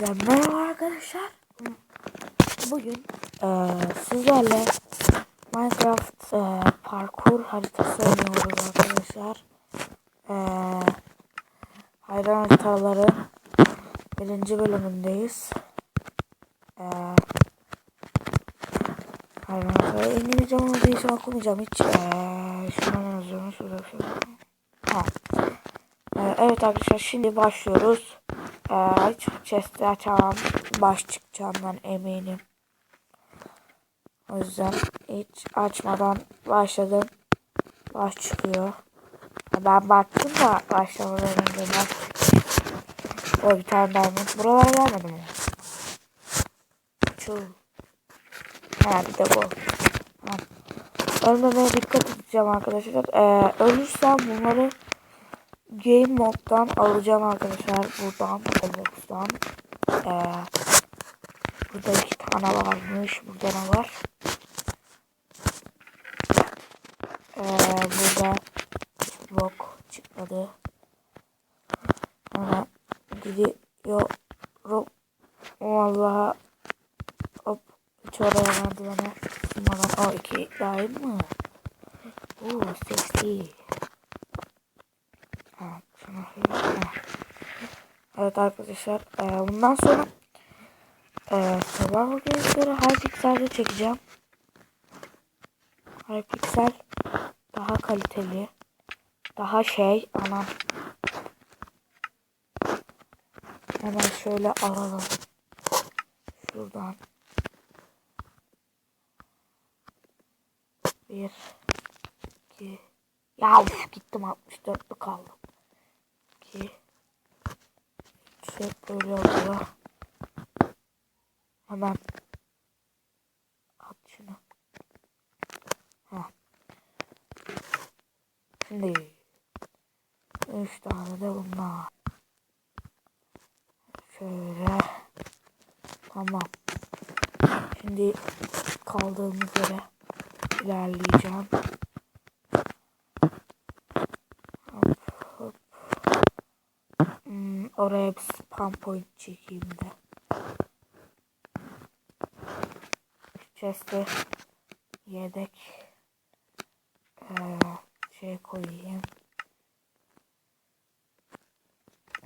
Merhaba arkadaşlar. Bugün eee, sizlerle Minecraft eee, parkur haritası oynuyoruz arkadaşlar. Eee hayran haritaları birinci bölümündeyiz. Eee hayran haritaları İngilizce olduğu için okumayacağım hiç. Eee şundan yazıyorum. Şurada şey evet arkadaşlar şimdi başlıyoruz. Ee, hiç chest'i açamam. Baş çıkacağından eminim. O yüzden hiç açmadan başladım. Baş çıkıyor. Ben baktım da başlamadan önce baş O bir tane diamond. Buralara gelmedi mi? Çul. Ha bir de bu. Tamam. Ölmemeye dikkat edeceğim arkadaşlar. Ee, ölürsem bunları game moddan alacağım arkadaşlar buradan Xbox'tan. Ee, burada iki tane varmış. Burada ne var? Ee, burada Xbox çıkmadı. Ona gidiyorum. Vallahi hop hiç oraya verdi bana. O iki dahil mi? Oo, 60. Evet arkadaşlar e, bundan sonra e, sabah videoları Hypixel'de çekeceğim. Hypixel daha kaliteli. Daha şey anam. Hemen şöyle alalım. Şuradan. Bir. iki. Ya uf, gittim 64'lü kaldım. 2 3 böyle oluyor. Hemen at şunu. Ha. Şimdi 3 tane de bunlar. Şöyle. Tamam. Şimdi kaldığımız yere ilerleyeceğim. Oraya bir spam point çekeyim de. Chest'e yedek şey koyayım.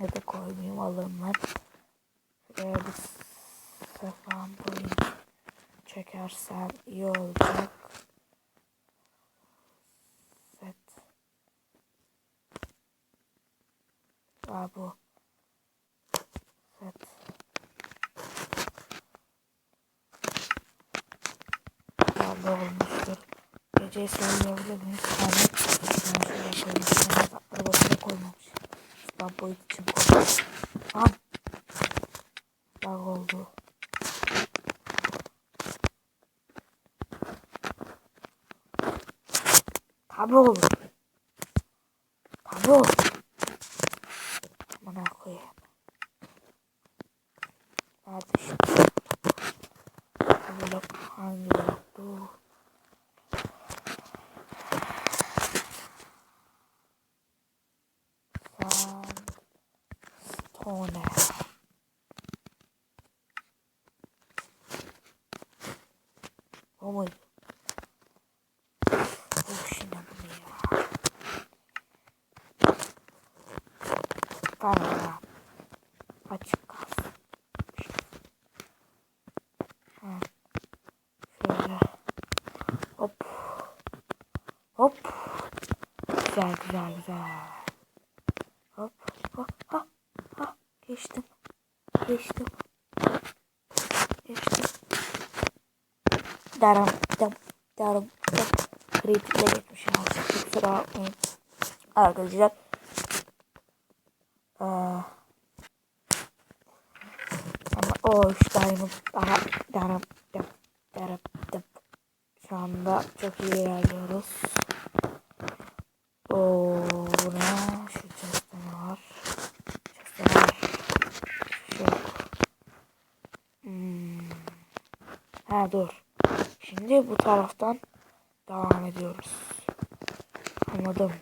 Ya da koymayayım ben. Şuraya bir spam point çekersem iyi olacak. Abi olmuştur. Geceyi söyleyebilir miyiz? Yani ben şöyle arabasına. Ben boyut için oldu. Tabi. Sandstone. O muydu? Bu şimdi bu ya. Tamam ya. Açık kalsın. Ha. Şöyle. Hop. Hop. Güzel güzel güzel. Hop. Hop. Ha. Ha. Geçtim. Geçtim. Geçtim. Daram. Dam. Daram. Dam. Kritikle geçmişim. Kusura bakmayın. Arkadaşlar. Ee, ama o üç diamond daha darım darım darım darım. Şu anda çok iyi ilerliyoruz. Dur. Şimdi bu taraftan devam ediyoruz. Anladım.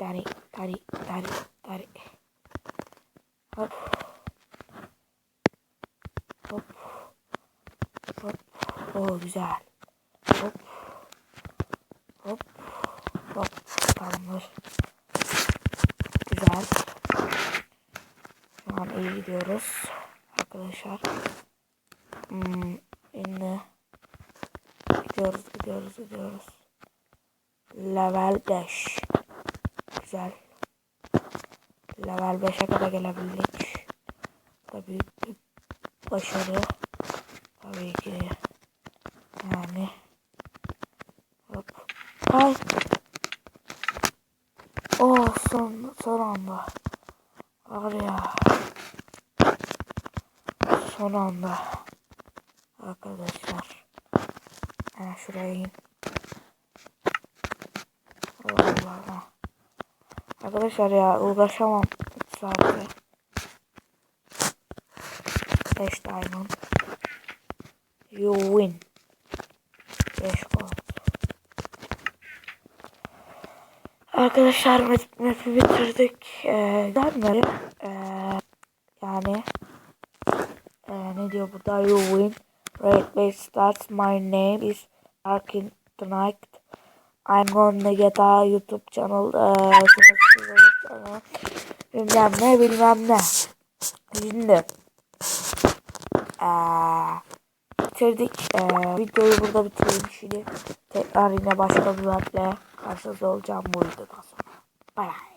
Dari, dari, dari, dari. Hop. Hop. Hop. Oo güzel. Hop. Hop. Hop. Tamamdır. Güzel. Şu an iyi gidiyoruz. Arkadaşlar. Gidiyoruz gidiyoruz gidiyoruz. Level 5. Güzel. Level 5'e kadar gelebildik. Da büyük başarı. Tabii ki. Yani. Hop. Ay. Oh son, son anda. Var ya. Son anda. Arkadaşlar. Ha, şuraya in. Allah Allah. Arkadaşlar ya uğraşamam. 3 saatte. 5 diamond. You win. 5 gold. Arkadaşlar map- map'i bitirdik. Ee, güzel map. Ee, yani ee, ne diyor burada? You win. Right place starts. My name is Arkin Tonight. I'm gonna get a YouTube channel. Ee, bilmem ne bilmem ne. Şimdi ee, bitirdik. Ee, videoyu burada bitirelim şimdi. Tekrar yine başka bir maple karşınızda olacağım bu videodan sonra. Bye bye.